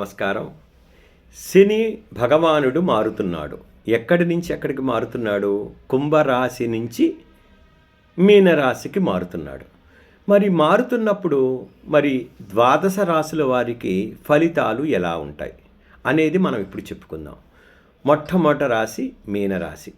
నమస్కారం. శని భగవానుడు మారుతున్నాడు. ఎక్కడి నుంచి ఎక్కడికి మారుతున్నాడు? కుంభరాశి నుంచి మీనరాశికి మారుతున్నాడు. మరి మారుతున్నప్పుడు మరి ద్వాదశ రాశుల వారికి ఫలితాలు ఎలా ఉంటాయి? అనేది మనం ఇప్పుడు చెప్పుకుందాం. మొట్టమొదటి రాశి మీనరాశి.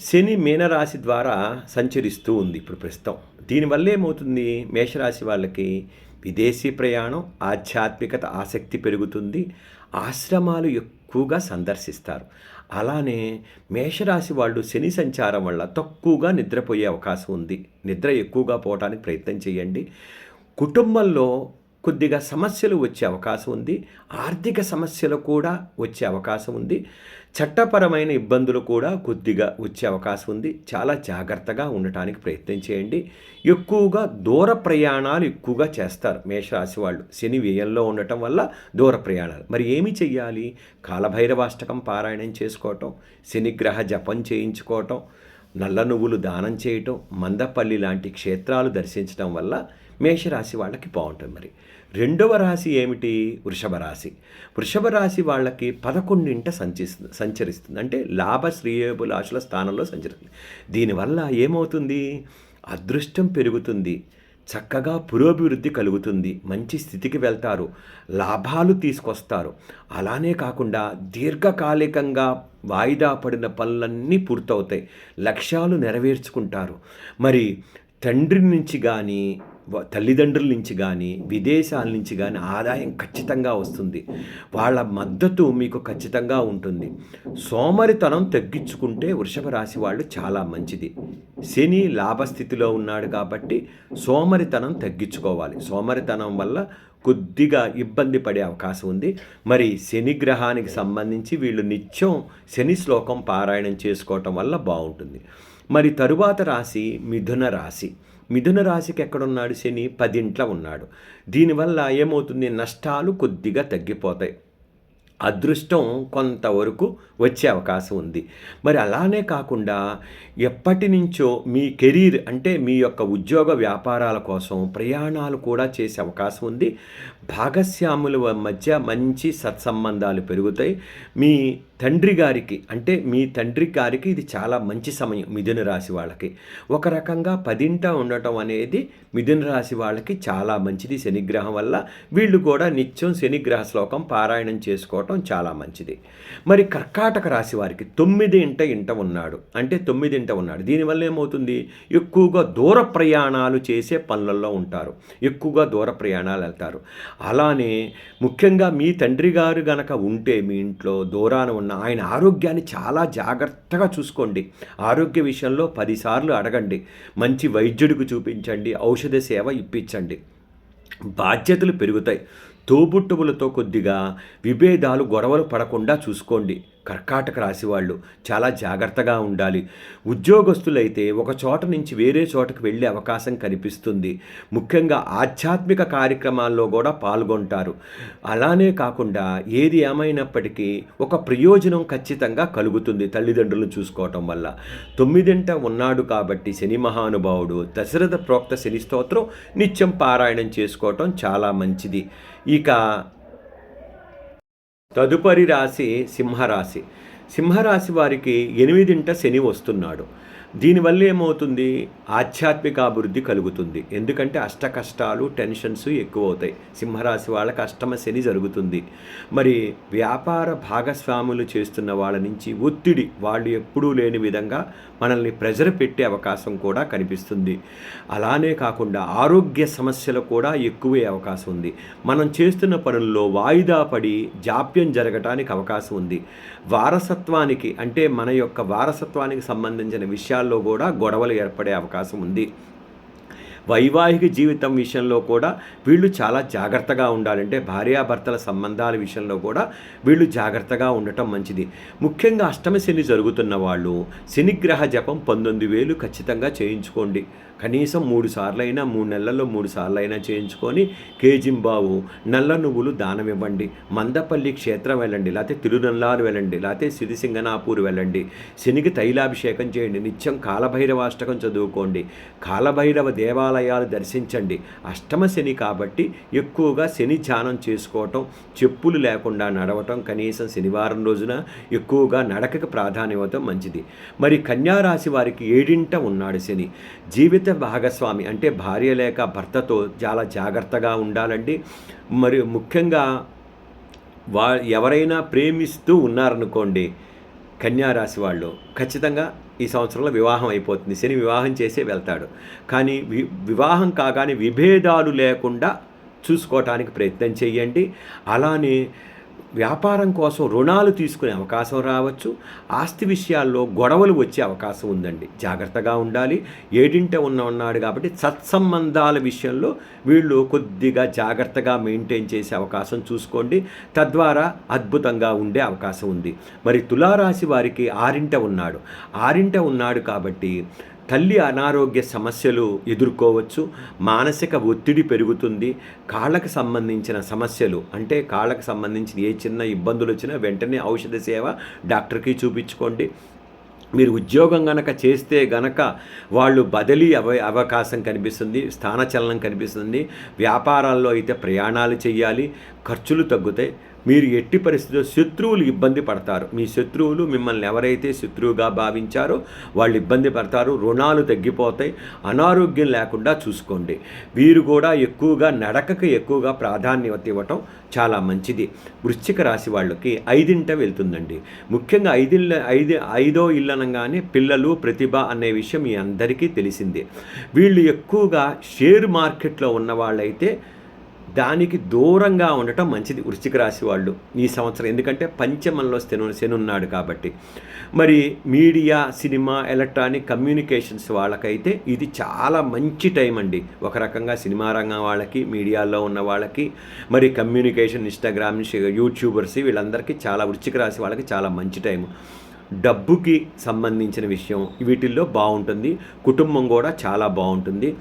శని మీనరాశి ద్వారా సంచరిస్తూ ఉంది ఇప్పుడు ప్రస్తుతం. దీనివల్ల ఏమవుతుంది? మేషరాశి వాళ్ళకి విదేశీ ప్రయాణం ఆధ్యాత్మికత ఆసక్తి పెరుగుతుంది ఆశ్రమాలు ఎక్కువగా సందర్శిస్తారు. అలానే మేషరాశి వాళ్ళు శని సంచారం వల్ల తక్కువగా నిద్రపోయే అవకాశం ఉంది. నిద్ర ఎక్కువగా పోవడానికి ప్రయత్నం చేయండి. కుటుంబంలో కొద్దిగా సమస్యలు వచ్చే అవకాశం ఉంది. ఆర్థిక సమస్యలు కూడా వచ్చే అవకాశం ఉంది. చట్టపరమైన ఇబ్బందులు కూడా కొద్దిగా వచ్చే అవకాశం ఉంది. చాలా జాగ్రత్తగా ఉండటానికి ప్రయత్నం చేయండి. ఎక్కువగా దూర ప్రయాణాలు ఎక్కువగా చేస్తారు మేషరాశి వాళ్ళు. శని వ్యయంలో ఉండటం వల్ల దూర ప్రయాణాలు. మరి ఏమి చెయ్యాలి? కాలభైరవాష్టకం పారాయణం చేసుకోవటం శనిగ్రహ జపం చేయించుకోవటం నల్ల నువ్వులు దానం చేయటం మందపల్లి లాంటి క్షేత్రాలు దర్శించడం వల్ల మేషరాశి వాళ్ళకి బాగుంటుంది మరి. రెండవ రాశి ఏమిటి? వృషభ రాశి. వృషభ రాశి వాళ్ళకి పదకొండింట సంచరిస్తుంది సంచరిస్తుంది. అంటే లాభ శ్రేయోభిలాషుల స్థానంలో సంచరిస్తుంది. దీనివల్ల ఏమవుతుంది? అదృష్టం పెరుగుతుంది. చక్కగా పురోభివృద్ధి కలుగుతుంది. మంచి స్థితికి వెళ్తారు. లాభాలు తీసుకొస్తారు. అలానే కాకుండా దీర్ఘకాలికంగా వాయిదా పడిన పనులన్నీ పూర్తవుతాయి. లక్ష్యాలు నెరవేర్చుకుంటారు. మరి తండ్రి నుంచి కానీ తల్లిదండ్రుల నుంచి కానీ విదేశాల నుంచి కానీ ఆదాయం ఖచ్చితంగా వస్తుంది. వాళ్ళ మద్దతు మీకు ఖచ్చితంగా ఉంటుంది. సోమరితనం తగ్గించుకుంటే వృషభ రాశి వాళ్ళు చాలా మంచిది. శని లాభస్థితిలో ఉన్నాడు కాబట్టి సోమరితనం తగ్గించుకోవాలి. సోమరితనం వల్ల కొద్దిగా ఇబ్బంది పడే అవకాశం ఉంది. మరి శని గ్రహానికి సంబంధించి వీళ్ళు నిత్యం శని శ్లోకం పారాయణం చేసుకోవటం వల్ల బాగుంటుంది. మరి తరువాత రాశి మిథున రాశి. మిథున రాశికి ఎక్కడున్నాడు శని? పదింట్ల ఉన్నాడు. దీనివల్ల ఏమవుతుంది? నష్టాలు కొద్దిగా తగ్గిపోతాయి. అదృష్టం కొంతవరకు వచ్చే అవకాశం ఉంది. మరి అలానే కాకుండా ఎప్పటి నుంచో మీ కెరీర్ అంటే మీ యొక్క ఉద్యోగ వ్యాపారాల కోసం ప్రయాణాలు కూడా చేసే అవకాశం ఉంది. భాగస్వాముల మధ్య మంచి సత్సంబంధాలు పెరుగుతాయి. మీ తండ్రి గారికి అంటే మీ తండ్రి గారికి ఇది చాలా మంచి సమయం మిథున రాశి వాళ్ళకి. ఒక రకంగా పదింట ఉండటం అనేది మిథున రాశి వాళ్ళకి చాలా మంచిది. శనిగ్రహం వల్ల వీళ్ళు కూడా నిత్యం శనిగ్రహ శ్లోకం పారాయణం చేసుకోవటం చాలా మంచిది. మరి కర్కాటక రాశి వారికి తొమ్మిది ఇంట ఇంట ఉన్నాడు. అంటే తొమ్మిది ఇంట ఉన్నాడు. దీనివల్ల ఏమవుతుంది? ఎక్కువగా దూర ప్రయాణాలు చేసే పనులలో ఉంటారు. ఎక్కువగా దూర ప్రయాణాలు వెళ్తారు. అలానే ముఖ్యంగా మీ తండ్రి గారు గనక ఉంటే మీ ఇంట్లో దూరాన ఉన్న ఆయన ఆరోగ్యాన్ని చాలా జాగ్రత్తగా చూసుకోండి. ఆరోగ్య విషయంలో పదిసార్లు అడగండి. మంచి వైద్యుడికి చూపించండి. ఔషధ సేవ ఇప్పించండి. బాధ్యతలు పెరుగుతాయి. తోబుట్టువులతో కొద్దిగా విభేదాలు గొడవలు పడకుండా చూసుకోండి. కర్కాటక రాశి వాళ్ళు చాలా జాగ్రత్తగా ఉండాలి. ఉద్యోగస్తులైతే ఒక చోట నుంచి వేరే చోటకు వెళ్ళే అవకాశం కనిపిస్తుంది. ముఖ్యంగా ఆధ్యాత్మిక కార్యక్రమాల్లో కూడా పాల్గొంటారు. అలానే కాకుండా ఏది ఏమైనప్పటికీ ఒక ప్రయోజనం ఖచ్చితంగా కలుగుతుంది తల్లిదండ్రులను చూసుకోవటం వల్ల. తొమ్మిదింట ఉన్నాడు కాబట్టి శని మహానుభావుడు దశరథ ప్రోక్త శని స్తోత్రం నిత్యం పారాయణం చేసుకోవటం చాలా మంచిది. ఇక తదుపరి రాశి సింహరాశి. సింహరాశి వారికి ఎనిమిదింట శని వస్తున్నాడు. దీనివల్ల ఏమవుతుంది? ఆధ్యాత్మిక అభివృద్ధి కలుగుతుంది. ఎందుకంటే అష్ట కష్టాలు టెన్షన్స్ ఎక్కువ అవుతాయి సింహరాశి వాళ్ళకి అష్టమ శని జరుగుతుంది. మరి వ్యాపార భాగస్వాములు చేస్తున్న వాళ్ళ నుంచి ఒత్తిడి వాళ్ళు ఎప్పుడూ లేని విధంగా మనల్ని ప్రెజర్ పెట్టే అవకాశం కూడా కనిపిస్తుంది. అలానే కాకుండా ఆరోగ్య సమస్యలు కూడా ఎక్కువే అవకాశం ఉంది. మనం చేస్తున్న పనుల్లో వాయిదా పడి జాప్యం జరగటానికి అవకాశం ఉంది. వారసత్వానికి అంటే మన యొక్క వారసత్వానికి సంబంధించిన విషయాల్లో కూడా గొడవలు ఏర్పడే అవకాశం ఉంది. వైవాహిక జీవితం విషయంలో కూడా వీళ్ళు చాలా జాగ్రత్తగా ఉండాలంటే భార్యాభర్తల సంబంధాల విషయంలో కూడా వీళ్ళు జాగ్రత్తగా ఉండటం మంచిది. ముఖ్యంగా అష్టమ శని జరుగుతున్న వాళ్ళు శనిగ్రహ జపం పంతొమ్మిది వేలు ఖచ్చితంగా చేయించుకోండి. కనీసం మూడు సార్లు అయినా మూడు నెలల్లో మూడు సార్లు అయినా చేయించుకొని కేజింబావు నల్ల నువ్వులు దానం ఇవ్వండి. మందపల్లి క్షేత్రం వెళ్ళండి లేకపోతే తిరునల్లారు వెళ్ళండి లేకపోతే సిరిసింగనాపూర్ వెళ్ళండి. శనికి తైలాభిషేకం చేయండి నిత్యం కాలభైరవాష్టకం చదువుకోండి. కాలభైరవ దేవాలయం దేవాలయాలు దర్శించండి. అష్టమ శని కాబట్టి ఎక్కువగా శని ధ్యానం చేసుకోవటం చెప్పులు లేకుండా నడవటం కనీసం శనివారం రోజున ఎక్కువగా నడకకు ప్రాధాన్యత మంచిది. మరి కన్యారాశి వారికి ఏడింట ఉన్నాడు శని. జీవిత భాగస్వామి అంటే భార్య లేక భర్తతో చాలా జాగ్రత్తగా ఉండాలండి. మరి ముఖ్యంగా వా ఎవరైనా ప్రేమిస్తూ ఉన్నారనుకోండి కన్యారాశి వాళ్ళు ఖచ్చితంగా ఈ సంవత్సరంలో వివాహం అయిపోతుంది. శని వివాహం చేసే వెళ్తాడు. కానీ వి వివాహం కాగానే విభేదాలు లేకుండా చూసుకోవటానికి ప్రయత్నం చేయండి. అలానే వ్యాపారం కోసం రుణాలు తీసుకునే అవకాశం రావచ్చు. ఆస్తి విషయాల్లో గొడవలు వచ్చే అవకాశం ఉందండి. జాగ్రత్తగా ఉండాలి. ఏడింట ఉన్న ఉన్నాడు కాబట్టి సత్సంబంధాల విషయంలో వీళ్ళు కొద్దిగా జాగ్రత్తగా మెయింటైన్ చేసే అవకాశం చూసుకోండి. తద్వారా అద్భుతంగా ఉండే అవకాశం ఉంది. మరి తులారాశి వారికి ఆరింట ఉన్నాడు. ఆరింట ఉన్నాడు కాబట్టి తల్లి అనారోగ్య సమస్యలు ఎదుర్కోవచ్చు మానసిక ఒత్తిడి పెరుగుతుంది కాళ్ళకు సంబంధించిన సమస్యలు అంటే కాళ్ళకు సంబంధించిన ఏ చిన్న ఇబ్బందులు వచ్చినా వెంటనే ఔషధ సేవ డాక్టర్కి చూపించుకోండి. మీరు ఉద్యోగం గనక చేస్తే గనక వాళ్ళు బదిలీ అవ అవకాశం కనిపిస్తుంది స్థానచలనం కనిపిస్తుంది. వ్యాపారాల్లో అయితే ప్రయాణాలు చేయాలి ఖర్చులు తగ్గుతాయి. మీరు ఎట్టి పరిస్థితుల్లో శత్రువులు ఇబ్బంది పడతారు. మీ శత్రువులు మిమ్మల్ని ఎవరైతే శత్రువుగా భావించారో వాళ్ళు ఇబ్బంది పడతారు రుణాలు తగ్గిపోతాయి అనారోగ్యం లేకుండా చూసుకోండి. వీరు కూడా ఎక్కువగా నడకకు ఎక్కువగా ప్రాధాన్యత ఇవ్వటం చాలా మంచిది. వృశ్చిక రాశి వాళ్ళకి ఐదింట వెళ్తుందండి. ముఖ్యంగా ఐదిళ్ళ ఐదు ఐదో ఇల్లనంగానే పిల్లలు ప్రతిభ అనే విషయం మీ అందరికీ తెలిసిందే. వీళ్ళు ఎక్కువగా షేర్ మార్కెట్లో ఉన్న వాళ్ళైతే దానికి దూరంగా ఉండటం మంచిది వృశ్చిక రాశి వాళ్ళు ఈ సంవత్సరం. ఎందుకంటే పంచమంలో శను శనున్నాడు కాబట్టి. మరి మీడియా సినిమా ఎలక్ట్రానిక్ కమ్యూనికేషన్స్ వాళ్ళకైతే ఇది చాలా మంచి టైం అండి. ఒక రకంగా సినిమా రంగం వాళ్ళకి మీడియాలో ఉన్న వాళ్ళకి మరి కమ్యూనికేషన్ ఇన్స్టాగ్రామ్ యూట్యూబర్స్ వీళ్ళందరికీ చాలా వృశ్చిక రాశి వాళ్ళకి చాలా మంచి టైం. డబ్బుకి సంబంధించిన విషయం వీటిల్లో బాగుంటుంది. కుటుంబం కూడా చాలా బాగుంటుంది.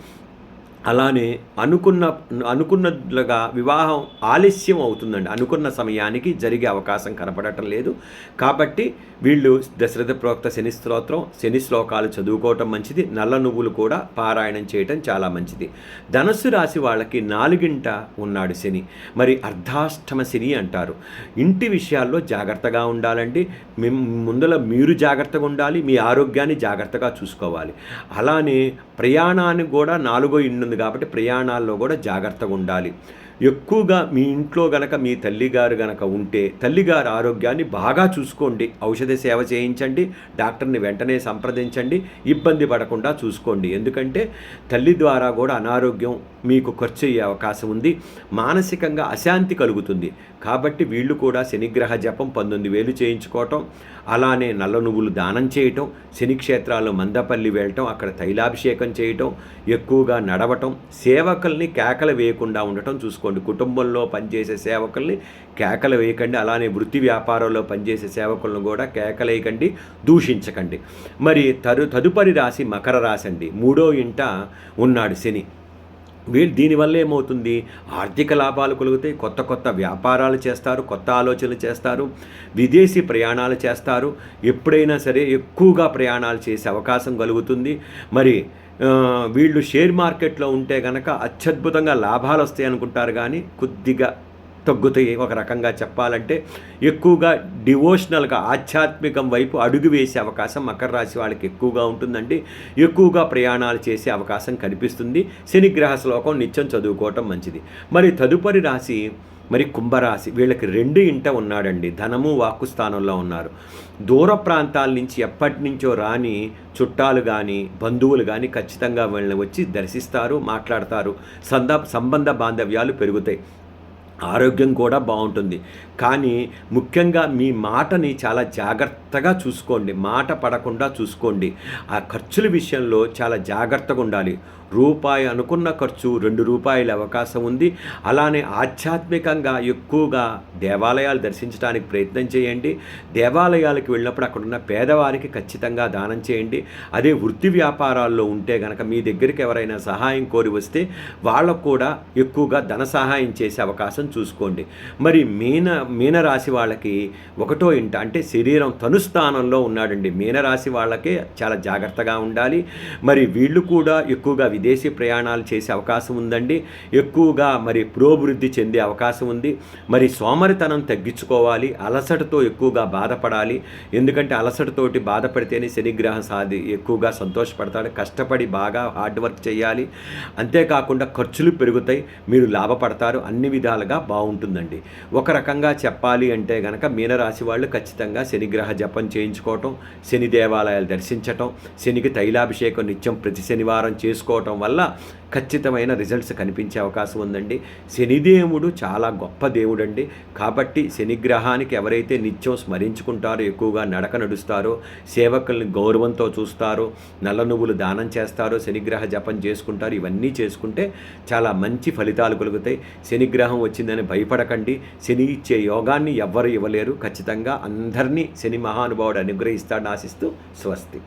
అలానే అనుకున్న అనుకున్నట్లుగా వివాహం ఆలస్యం అవుతుందండి. అనుకున్న సమయానికి జరిగే అవకాశం కనపడటం లేదు. కాబట్టి వీళ్ళు దశరథ ప్రోక్త శని స్తోత్రం శని శ్లోకాలు చదువుకోవటం మంచిది. నల్ల నువ్వులు కూడా పారాయణం చేయటం చాలా మంచిది. ధనస్సు రాశి వాళ్ళకి నాలుగింట ఉన్నాడు శని. మరి అర్ధాష్టమ శని అంటారు. ఇంటి విషయాల్లో జాగ్రత్తగా ఉండాలండి. ముందల మీరు జాగ్రత్తగా ఉండాలి. మీ ఆరోగ్యాన్ని జాగ్రత్తగా చూసుకోవాలి. అలానే ప్రయాణానికి కూడా నాలుగో ఇండు కాబట్టి ప్రయాణాల్లో కూడా జాగ్రత్తగా ఉండాలి. ఎక్కువగా మీ ఇంట్లో గనక మీ తల్లిగారు గనక ఉంటే తల్లిగారు ఆరోగ్యాన్ని బాగా చూసుకోండి. ఔషధ సేవ చేయించండి డాక్టర్ని వెంటనే సంప్రదించండి ఇబ్బంది పడకుండా చూసుకోండి. ఎందుకంటే తల్లి ద్వారా కూడా అనారోగ్యం మీకు ఖర్చు అయ్యే అవకాశం ఉంది. మానసికంగా అశాంతి కలుగుతుంది. కాబట్టి వీళ్ళు కూడా శనిగ్రహ జపం పంతొమ్మిది వేలు చేయించుకోవటం అలానే నల్ల నువ్వులు దానం చేయటం శనిక్షేత్రాల్లో మందపల్లి వెళ్ళటం అక్కడ తైలాభిషేకం చేయటం ఎక్కువగా నడవటం సేవకుల్ని కేకలు వేయకుండా ఉండటం చేసుకోండి. కుటుంబంలో పనిచేసే సేవకుల్ని కేకలు వేయకండి. అలానే వృత్తి వ్యాపారంలో పనిచేసే సేవకులను కూడా కేకలేయకండి దూషించకండి. మరి తరు తదుపరి రాశి మకర రాశి అండి మూడో ఇంట ఉన్నాడు శని. వీళ్ళు దీనివల్ల ఏమవుతుంది? ఆర్థిక లాభాలు కలుగుతాయి. కొత్త కొత్త వ్యాపారాలు చేస్తారు. కొత్త ఆలోచనలు చేస్తారు. విదేశీ ప్రయాణాలు చేస్తారు. ఎప్పుడైనా సరే ఎక్కువగా ప్రయాణాలు చేసే అవకాశం కలుగుతుంది. మరి వీళ్ళు షేర్ మార్కెట్లో ఉంటే కనుక అత్యద్భుతంగా లాభాలు వస్తాయి అనుకుంటారు కానీ కొద్దిగా తగ్గుతాయి. ఒక రకంగా చెప్పాలంటే ఎక్కువగా డివోషనల్గా ఆధ్యాత్మికం వైపు అడుగు వేసే అవకాశం మకర రాశి వాళ్ళకి ఎక్కువగా ఉంటుందండి. ఎక్కువగా ప్రయాణాలు చేసే అవకాశం కనిపిస్తుంది. శనిగ్రహ శ్లోకం నిత్యం చదువుకోవటం మంచిది. మరి తదుపరి రాశి మరి కుంభరాశి. వీళ్ళకి రెండు ఇంట ఉన్నాడండి. ధనము వాక్కు స్థానంలో ఉన్నారు. దూర ప్రాంతాల నుంచి ఎప్పటి నుంచో రాని చుట్టాలు కానీ బంధువులు కానీ ఖచ్చితంగా వీళ్ళని వచ్చి దర్శిస్తారు మాట్లాడతారు. సంద సంబంధ బాంధవ్యాలు పెరుగుతాయి. ఆరోగ్యం కూడా బాగుంటుంది. కానీ ముఖ్యంగా మీ మాటని చాలా జాగ్రత్తగా చూసుకోండి. మాట పడకుండా చూసుకోండి. ఆ ఖర్చుల విషయంలో చాలా జాగ్రత్తగా ఉండాలి. రూపాయి అనుకున్న ఖర్చు రెండు రూపాయల అవకాశం ఉంది. అలానే ఆధ్యాత్మికంగా ఎక్కువగా దేవాలయాలు దర్శించడానికి ప్రయత్నం చేయండి. దేవాలయాలకు వెళ్ళినప్పుడు అక్కడున్న పేదవారికి ఖచ్చితంగా దానం చేయండి. అదే వృత్తి వ్యాపారాల్లో ఉంటే కనుక మీ దగ్గరికి ఎవరైనా సహాయం కోరి వస్తే వాళ్ళకు కూడా ఎక్కువగా ధన సహాయం చేసే అవకాశం చూసుకోండి. మరి మీన మీనరాశి వాళ్ళకి ఒకటో ఇంట అంటే శరీరం తనుస్థానంలో ఉన్నాడండి. మీనరాశి వాళ్ళకే చాలా జాగ్రత్తగా ఉండాలి. మరి వీళ్ళు కూడా ఎక్కువగా విదేశీ ప్రయాణాలు చేసే అవకాశం ఉందండి. ఎక్కువగా మరి పురోభివృద్ధి చెందే అవకాశం ఉంది. మరి సోమరితనం తగ్గించుకోవాలి. అలసటతో ఎక్కువగా బాధపడాలి. ఎందుకంటే అలసటతోటి బాధపడితేనే శనిగ్రహం సాధి ఎక్కువగా సంతోషపడతాడు. కష్టపడి బాగా హార్డ్ వర్క్ చేయాలి. అంతేకాకుండా ఖర్చులు పెరుగుతాయి. మీరు లాభపడతారు. అన్ని విధాలుగా బాగుంటుందండి. ఒక రకంగా చెప్పాలి అంటే గనక మీనరాశి వాళ్ళు ఖచ్చితంగా శనిగ్రహ జపం చేయించుకోవటం శని దేవాలయాలు దర్శించటం శనికి తైలాభిషేకం నిత్యం ప్రతి శనివారం చేసుకోవటం వల్ల ఖచ్చితమైన రిజల్ట్స్ కనిపించే అవకాశం ఉందండి. శనిదేవుడు చాలా గొప్ప దేవుడండి. కాబట్టి శనిగ్రహానికి ఎవరైతే నిత్యం స్మరించుకుంటారో ఎక్కువగా నడక నడుస్తారో సేవకుల్ని గౌరవంతో చూస్తారో నల్ల నువ్వులు దానం చేస్తారో శనిగ్రహ జపం చేసుకుంటారు ఇవన్నీ చేసుకుంటే చాలా మంచి ఫలితాలు కలుగుతాయి. శనిగ్రహం వచ్చిందని భయపడకండి. శని ఇచ్చే యోగాన్ని ఎవ్వరు ఇవ్వలేరు. ఖచ్చితంగా అందరినీ శని మహానుభావుడు అనుగ్రహిస్తాడని ఆశిస్తూ స్వస్తి.